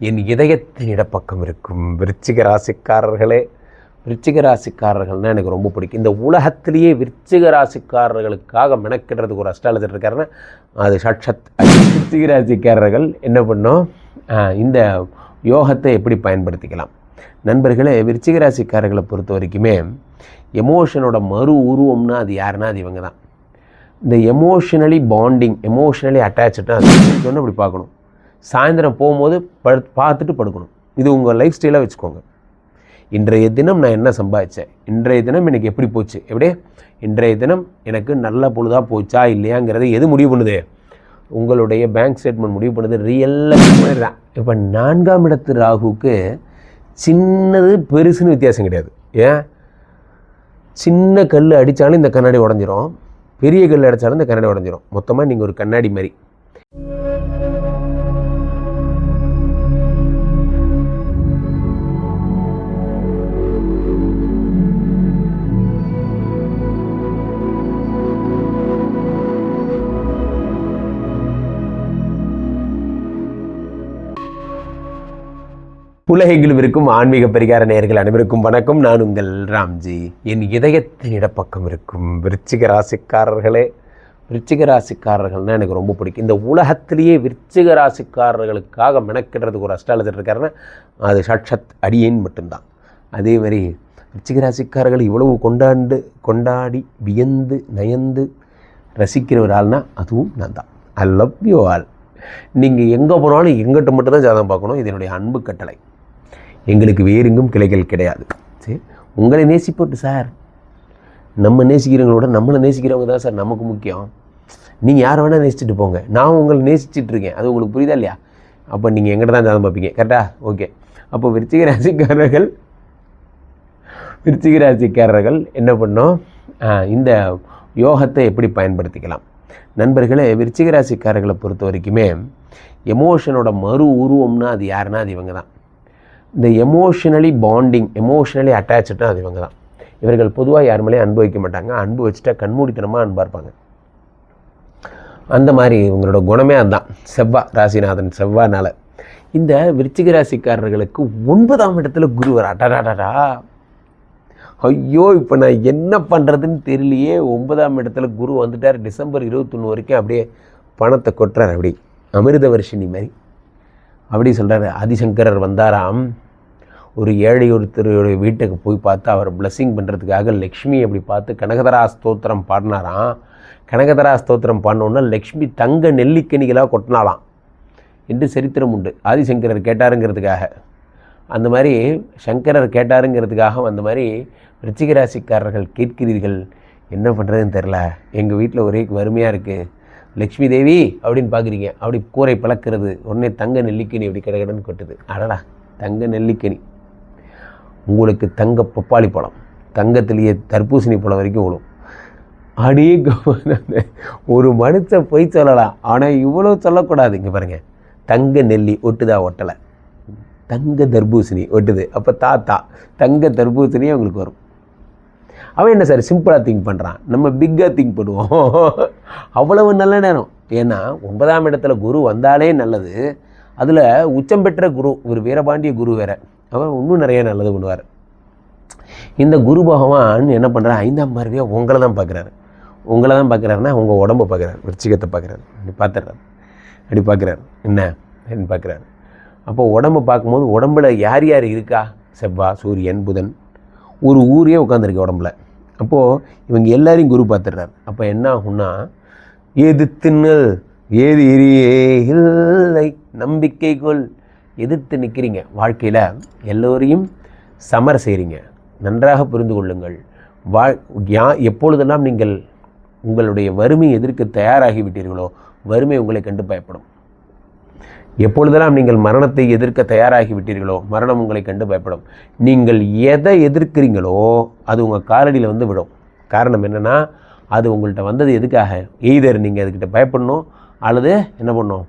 என் இதயத்தின் இடப்பக்கம் இருக்கும் விருச்சிக ராசிக்காரர்களே. விருச்சிக ராசிக்காரர்கள்னால் எனக்கு ரொம்ப பிடிக்கும். இந்த உலகத்திலேயே விருச்சிக ராசிக்காரர்களுக்காக மெனக்கிடுறதுக்கு ஒரு அஸ்ட்ராலஜர் இருக்காருன்னா அது சட்சத் விருச்சிக ராசிக்காரர்கள் என்ன பண்ணோம்? ஆஹ், இந்த யோகத்தை எப்படி பயன்படுத்திக்கலாம்? நண்பர்களே விருச்சிக ராசிக்காரர்களை பொறுத்த வரைக்குமே எமோஷனோட மறு உருவம்னா அது யாருன்னா அது இவங்க தான். இந்த எமோஷனலி பாண்டிங் எமோஷனலி அட்டாச்சுனா அது சொன்ன அப்படி பார்க்கணும். சாயந்தரம் போகும்போது படு பார்த்துட்டு படுக்கணும். இது உங்கள் லைஃப் ஸ்டைலாக வச்சுக்கோங்க. இன்றைய தினம் நான் என்ன சம்பாதிச்சேன்? இன்றைய தினம் எனக்கு எப்படி போச்சு? எப்படியே இன்றைய தினம் எனக்கு நல்ல பொழுதாக போச்சா? இல்லையாங்கிறத எது முடிவு பண்ணுது? உங்களுடைய பேங்க் ஸ்டேட்மெண்ட் முடிவு பண்ணுது. ரியல்லாக இப்போ நான்காம் இடத்து ராகுவுக்கு சின்னது பெருசுன்னு வித்தியாசம் கிடையாது. ஏன்? சின்ன கல் அடித்தாலும் இந்த கண்ணாடி உடஞ்சிரும். பெரிய கல் அடித்தாலும் இந்த கண்ணாடி உடஞ்சிரும். மொத்தமாக நீங்கள் ஒரு கண்ணாடி மாதிரி உலகெங்கிலும் இருக்கும் ஆன்மீக பரிகார நேயர்கள் அனைவருக்கும் வணக்கம். நான் உங்கள் ராம்ஜி. என் இதயத்தின் இடப்பக்கம் இருக்கும் விருச்சிக ராசிக்காரர்களே விருச்சிக ராசிக்காரர்கள்னால் எனக்கு ரொம்ப பிடிக்கும். இந்த உலகத்திலேயே விருச்சிக ராசிக்காரர்களுக்காக மெனக்கிடுறதுக்கு ஒரு அஸ்ட்ராலஜர் இருக்காருன்னா அது சட்சத் அடியேன் மட்டும்தான். அதே மாதிரி விருச்சிக ராசிக்காரர்கள் இவ்வளவு கொண்டாண்டு கொண்டாடி வியந்து நயந்து ரசிக்கிற ஒரு ஆள்னா அதுவும் நான் தான். ஐ லவ் யூ ஆல் நீங்கள் எங்கே போனாலும் எங்கிட்ட மட்டும் தான் ஜாதகம் பார்க்கணும். இதனுடைய அன்பு கட்டளை. எங்களுக்கு வேறெங்கும் கிளைகள் கிடையாது. சரி உங்களை நேசிப்போட்டு சார். நம்ம நேசிக்கிறவங்களோட நம்மளை நேசிக்கிறவங்க தான் சார் நமக்கு முக்கியம். நீங்கள் யாரை வேணால் நேசிச்சுட்டு போங்க. நான் உங்களை நேசிச்சிட்டு இருக்கேன். அது உங்களுக்கு புரியுதா இல்லையா? அப்போ நீங்கள் எங்கிட்ட தான் ஜாதம் பார்ப்பீங்க. கரெக்டாக ஓகே அப்போ விருச்சிக ராசிக்காரர்கள் விருச்சிக ராசிக்காரர்கள் என்ன பண்ணோம் இந்த யோகத்தை எப்படி பயன்படுத்திக்கலாம்? நண்பர்களே விருச்சிக ராசிக்காரர்களை பொறுத்த வரைக்குமே எமோஷனோட மறு உருவம்னா அது யாருன்னா அது இவங்க தான். இந்த எமோஷனலி பாண்டிங் எமோஷனலி அட்டாச்சுனா அது இவங்க தான் இவர்கள் பொதுவாக யார் மேலேயும் அன்பு வைக்க மாட்டாங்க. அன்பு வச்சுட்டா கண்மூடித்தனமாக அன்பாக இருப்பாங்க அந்த மாதிரி இவங்களோட குணமே அதுதான். செவ்வா ராசிநாதன் செவ்வானால இந்த விருச்சிக ராசிக்காரர்களுக்கு ஒன்பதாம் இடத்துல குருவர் அடடாடா ஐயோ இப்போ நான் என்ன பண்ணுறதுன்னு தெரியலையே. ஒன்பதாம் இடத்துல குரு வந்துட்டார். டிசம்பர் இருபத்தொன்று வரைக்கும் அப்படியே பணத்தை கொட்டுறார். அப்படி அமிர்த வருஷினி மாதிரி. அப்படி சொல்கிறாரு ஆதிசங்கரர் வந்தாராம். ஒரு ஏழை ஒருத்தருடைய வீட்டுக்கு போய் பார்த்து அவர் பிளஸ்ஸிங் பண்ணுறதுக்காக லக்ஷ்மி அப்படி பார்த்து கனகதரா ஸ்தோத்திரம் பாடினாராம். கனகதரா ஸ்தோத்திரம் பாடினோன்னா லக்ஷ்மி தங்க நெல்லிக்கனிகளாக கொட்டினாலாம் என்று சரித்திரம் உண்டு. ஆதிசங்கரர் கேட்டாருங்கிறதுக்காக. அந்த மாதிரி சங்கரர் கேட்டாருங்கிறதுக்காக அந்த மாதிரி ரிச்சிகராசிக்காரர்கள் கேட்கிறீர்கள். என்ன பண்ணுறதுன்னு தெரில எங்கள் வீட்டில் ஒரே வறுமையாக இருக்குது லக்ஷ்மி தேவி அப்படின்னு பார்க்குறீங்க. அப்படி கூரை பிளக்கிறது உடனே தங்க நெல்லிக்கனி அப்படி கிடக்கடன்னு கொட்டுது. அடடா தங்க நெல்லிக்கனி. உங்களுக்கு தங்க பப்பாளி பழம் தங்கத்திலேயே தர்பூசணி பழம் வரைக்கும் விழும் அப்படியே ஒரு மனுஷன் பொய் சொல்லலாம் ஆனால் இவ்வளோ சொல்லக்கூடாது. இங்கே பாருங்கள் தங்க நெல்லி ஒட்டுதா ஒட்டலை? தங்க தர்பூசணி ஒட்டுது. அப்போ தாத்தா தங்க தர்பூசணியே அவங்களுக்கு வரும். அவன் என்ன சார் சிம்பிளாக திங்க் பண்ணுறான் நம்ம பிக்காக திங்க் பண்ணுவோம். அவ்வளவு நல்ல நேரம். ஏன்னா ஒன்பதாம் இடத்துல குரு வந்தாலே நல்லது. அதில் உச்சம் பெற்ற குரு ஒரு வீரபாண்டிய குரு வேற. அவர் இன்னும் நிறைய நல்லது பண்ணுவார். இந்த குரு பகவான் என்ன பண்ணுறாரு ஐந்தாம் பார்வையாக உங்களை தான் பார்க்குறாரு. உங்களை தான் பார்க்குறாருன்னா உங்கள் உடம்பை பார்க்குறாரு. விருச்சிகத்தை பார்க்குறாரு. அப்படி பார்த்துடுறாரு. அப்படி பார்க்குறாரு. என்ன? அப்படின்னு பார்க்குறாரு. அப்போ உடம்பை பார்க்கும்போது உடம்புல யார் யார் இருக்கா? செவ்வா சூரியன் புதன். ஒரு ஊரே உட்காந்துருக்கு உடம்புல. அப்போது இவங்க எல்லாரையும் குரு பார்த்துடுறாரு. அப்போ என்ன ஆகும்னா தின்னல் ஏது இல்லை நம்பிக்கை கொள் எதிர்த்து நிற்கிறீங்க வாழ்க்கையில் எல்லோரையும் சமர செய்கிறீங்க நன்றாக புரிந்து கொள்ளுங்கள். வா யா எப்பொழுதெல்லாம் நீங்கள் உங்களுடைய வறுமையை எதிர்க்க தயாராகிவிட்டீர்களோ வறுமை உங்களை கண்டு பயப்படும். எப்பொழுதெல்லாம் நீங்கள் மரணத்தை எதிர்க்க தயாராகி விட்டீர்களோ மரணம் உங்களை கண்டு பயப்படும். நீங்கள் எதை எதிர்க்கிறீங்களோ அது உங்கள் காலடியில் வந்து விடும். காரணம் என்னென்னா அது உங்கள்கிட்ட வந்தது எதுக்காக? எய்தர் நீங்கள் அதுக்கிட்ட பயப்படணும் அல்லது என்ன பண்ணணும்?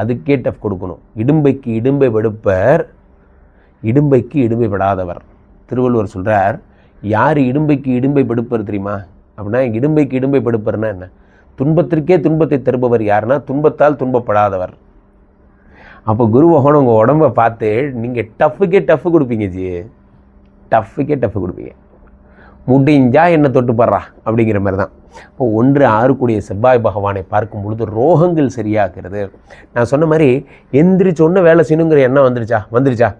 அதுக்கே டஃப் கொடுக்கணும். இடும்பைக்கு இடும்பை படுப்பர் இடும்பைக்கு இடும்பை படாதவர் திருவள்ளுவர் சொல்கிறார் யார் இடும்பைக்கு இடும்பை படுப்பர் தெரியுமா? அப்படின்னா இடும்பைக்கு இடும்பை படுப்பர்னா என்ன? துன்பத்திற்கே துன்பத்தை தருபவர் யாருன்னா துன்பத்தால் துன்பப்படாதவர். அப்போ குரு பகவான் உங்கள் உடம்ப பார்த்து நீங்கள் டஃப்புக்கே டஃப்பு கொடுப்பீங்க ஜி. டஃப்புக்கே டஃப்பு கொடுப்பீங்க. முடிஞ்சா என்ன தொட்டு படுறா அப்படிங்கிற மாதிரி தான். இப்போ ஒன்று ஆறுக்கூடிய செவ்வாய் பகவானை பார்க்கும் பொழுது ரோகங்கள் சரியாகிறது. நான் சொன்ன மாதிரி எந்திரிச்சோன்னு வேலை செய்யணுங்கிற எண்ணம் வந்துருச்சா? வந்துருச்சா?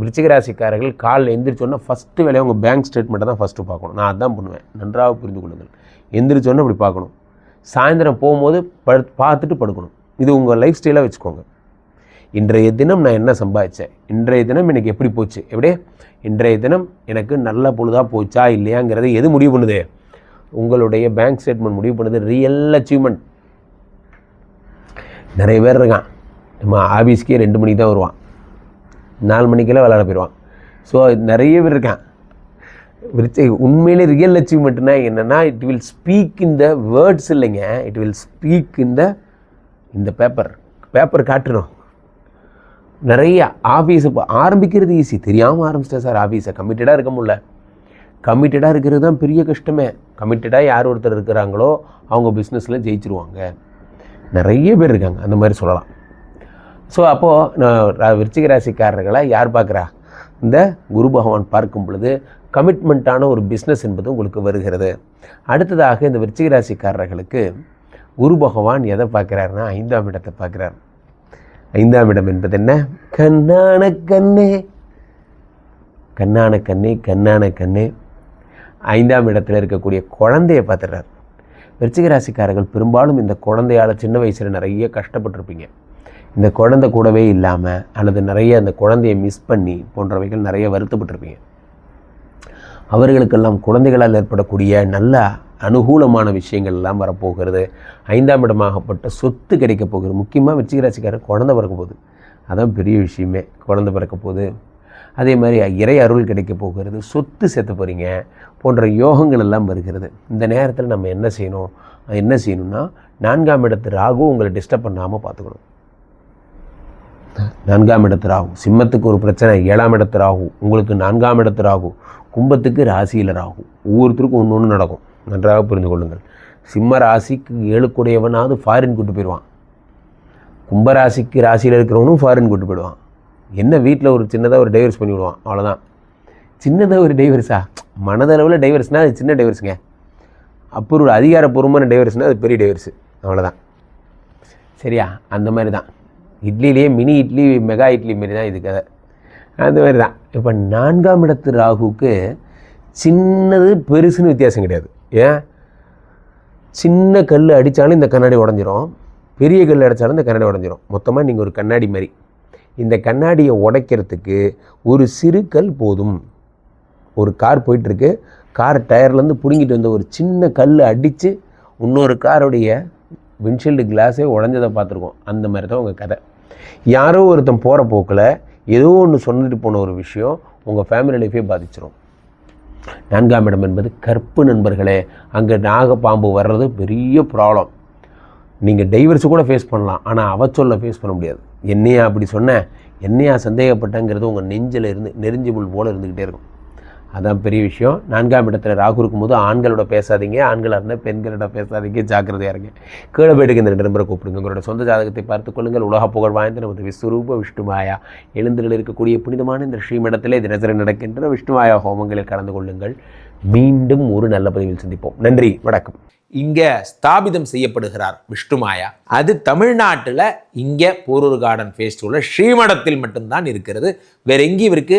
விருச்சிகராசிக்காரர்கள் காலில் எந்திரிச்சோன்னா ஃபஸ்ட்டு வேலையை உங்கள் பேங்க் ஸ்டேட்மெண்ட்டை தான் ஃபஸ்ட்டு பார்க்கணும். நான் அதான் பண்ணுவேன். நன்றாக புரிந்து கொள்ளுங்கள். எந்திரிச்சோன்னு அப்படி பார்க்கணும். சாயந்தரம் போகும்போது படு பார்த்துட்டு படுக்கணும். இது உங்கள் லைஃப் ஸ்டைலாக வச்சுக்கோங்க. இன்றைய தினம் நான் என்ன சம்பாதிச்சேன்? இன்றைய தினம் எனக்கு எப்படி போச்சு? எப்படி? இன்றைய தினம் எனக்கு நல்ல பொழுதாக போச்சா? இல்லையாங்கிறத எது முடிவு பண்ணுது? உங்களுடைய பேங்க் ஸ்டேட்மெண்ட் முடிவு பண்ணுது. ரியல் அச்சீவ்மெண்ட் நிறைய பேர் இருக்கான். நம்ம ஆஃபீஸ்க்கே ரெண்டு மணிக்கு தான் வருவான். நாலு மணிக்கெல்லாம் விளாட போயிடுவான். ஸோ நிறைய பேர் இருக்கான். உண்மையிலே ரியல் அச்சீவ்மெண்ட்னா என்னென்னா it will speak in the words இல்லைங்க. It will speak in the இந்த பேப்பர் பேப்பர் காட்டுறோம் நிறைய ஆஃபீஸ் இப்போ ஆரம்பிக்கிறது ஈஸி தெரியாமல் ஆரம்பிச்சிட்டேன் சார் ஆஃபீஸை கமிட்டடாக இருக்க முடியல. கமிட்டடாக இருக்கிறது தான் பெரிய கஷ்டமே. கமிட்டடாக யார் ஒருத்தர் இருக்கிறாங்களோ அவங்க பிஸ்னஸில் ஜெயிச்சிருவாங்க. நிறைய பேர் இருக்காங்க. அந்த மாதிரி சொல்லலாம். ஸோ அப்போது நான் விருச்சிக ராசிக்காரர்களை யார் பார்க்குறா? இந்த குரு பகவான் பார்க்கும் பொழுது கமிட்மெண்ட்டான ஒரு பிஸ்னஸ் என்பது உங்களுக்கு வருகிறது. அடுத்ததாக இந்த விருச்சிக ராசிக்காரர்களுக்கு குரு பகவான் எதை பார்க்குறாருன்னா ஐந்தாம் இடத்தை பார்க்குறாரு. ஐந்தாம் இடம் என்பது என்ன? கண்ணான கண்ணே. கண்ணான கண்ணே கண்ணான கண்ணே. ஐந்தாம் இடத்தில் இருக்கக்கூடிய குழந்தைய பார்த்துடுறார். விருச்சிக ராசிக்காரர்கள் பெரும்பாலும் இந்த குழந்தையால் சின்ன வயசில் நிறைய கஷ்டப்பட்டிருப்பீங்க. இந்த குழந்தை கூடவே இல்லாமல் அல்லது நிறைய அந்த குழந்தையை மிஸ் பண்ணி போன்றவைகள் நிறைய வருத்தப்பட்டிருப்பீங்க. அவர்களுக்கெல்லாம் குழந்தைகளால் ஏற்படக்கூடிய நல்ல அனுகூலமான விஷயங்கள் எல்லாம் வரப்போகிறது. ஐந்தாம் இடமாகப்பட்ட சொத்து கிடைக்க போகிறது. முக்கியமாக விருச்சிக குழந்த குழந்தை பிறக்க போகுது அதான் பெரிய விஷயமே. குழந்தை பிறக்க போகுது அதே மாதிரி இறை அருள் கிடைக்க போகிறது. சொத்து சேர்த்த போகிறீங்க போன்ற யோகங்கள் எல்லாம் வருகிறது. இந்த நேரத்தில் நம்ம என்ன செய்யணும்? அது என்ன செய்யணும்னா நான்காம் இடத்து ராகு உங்களை டிஸ்டர்ப் பண்ணாமல் பார்த்துக்கணும். நான்காம் இடத்து ராகு. சிம்மத்துக்கு ஒரு பிரச்சனை. ஏழாம் இடத்து ராகு. உங்களுக்கு நான்காம் இடத்து ராகு. கும்பத்துக்கு ராசியில் ராகு. ஒவ்வொருத்தருக்கும் ஒன்று ஒன்று நடக்கும். நன்றாக புரிந்து கொள்ளுங்கள். சிம்ம ராசிக்கு ஏழுக்குடையவனாவது ஃபாரின் கூட்டு போயிடுவான். கும்பராசிக்கு ராசியில் இருக்கிறவனும் ஃபாரின் கூட்டு போயிடுவான். என்ன வீட்டில் ஒரு சின்னதாக ஒரு டைவர்ஸ் பண்ணி விடுவான். அவ்வளோதான் சின்னதாக ஒரு டைவர்ஸா மனதளவில் டைவர்ஸ்னால் அது சின்ன டைவர்ஸுங்க அப்புறம் ஒரு அதிகாரப்பூர்வமான டைவர்ஸ்னால் அது பெரிய டைவர்ஸு அவ்வளோதான் சரியா? அந்த மாதிரி தான் இட்லிலேயே மினி இட்லி மெகா இட்லி மாரி தான் இது கதை. அந்த மாதிரி தான் இப்போ நான்காம் இடத்து ராகுக்கு சின்னது பெருசுன்னு வித்தியாசம் கிடையாது. ஏன்? சின்ன கல் அடித்தாலும் இந்த கண்ணாடி உடஞ்சிரும். பெரிய கல் அடித்தாலும் இந்த கண்ணாடி உடஞ்சிரும். மொத்தமாக நீங்கள் ஒரு கண்ணாடி மாதிரி இந்த கண்ணாடியை உடைக்கிறதுக்கு ஒரு சிறு கல் போதும். ஒரு கார் போயிட்டுருக்கு. கார் டயர்லேருந்து பிடுங்கிட்டு வந்த ஒரு சின்ன கல் அடித்து இன்னொரு காருடைய விண்ட்ஷீல்டு கிளாஸே உடஞ்சதை பார்த்துருக்கோம். அந்த மாதிரி தான் உங்கள் கதை. யாரோ ஒருத்தன் போகிற போக்கில் ஏதோ ஒன்று சொன்னிட்டு போன ஒரு விஷயம் உங்கள் ஃபேமிலி லைஃபே பாதிச்சிடும் நான்காம் இடம் என்பது கற்பு நண்பர்களே. அங்கே நாகப்பாம்பு வர்றது பெரிய ப்ராப்ளம் நீங்கள் டைவர்ஸு கூட ஃபேஸ் பண்ணலாம். ஆனால் அவ சொல்ல ஃபேஸ் பண்ண முடியாது. என்னையா அப்படி சொன்ன? என்னையா சந்தேகப்பட்டங்கிறது உங்கள் நெஞ்சில் இருந்து நெறிஞ்சிபுள் போல் இருந்துக்கிட்டே இருக்கும். அதான் பெரிய விஷயம். நான்காம் இடத்துல ராகு இருக்கும்போது ஆண்களோட பேசாதீங்க ஆண்களாக இருந்தால் பெண்களோட பேசாதீங்க ஜாக்கிரதையாக இருங்க. கீழே போயிட்டு இந்த ரெண்டு நம்பரை கூப்பிடுங்க. உங்களோட சொந்த ஜாதகத்தை பார்த்துக்கொள்ளுங்கள் உலக புகழ் வாய்ந்த நமது விஸ்வரூப விஷ்ணுமாயா எழுந்துகள் இருக்கக்கூடிய புனிதமான இந்த ஸ்ரீமடத்திலே தினசரி நடக்கின்ற விஷ்ணுமாயா ஹோமங்களில் கலந்து கொள்ளுங்கள். மீண்டும் ஒரு நல்ல பதிவில் சந்திப்போம். நன்றி வணக்கம். இங்கே ஸ்தாபிதம் செய்யப்படுகிறார் விஷ்ணுமாயா அது தமிழ்நாட்டில் இங்கே போரூர் கார்டன் ஃபேஸ்டிவலில் ஸ்ரீமடத்தில் மட்டும்தான் இருக்கிறது. வேற எங்கேயும் இவருக்கு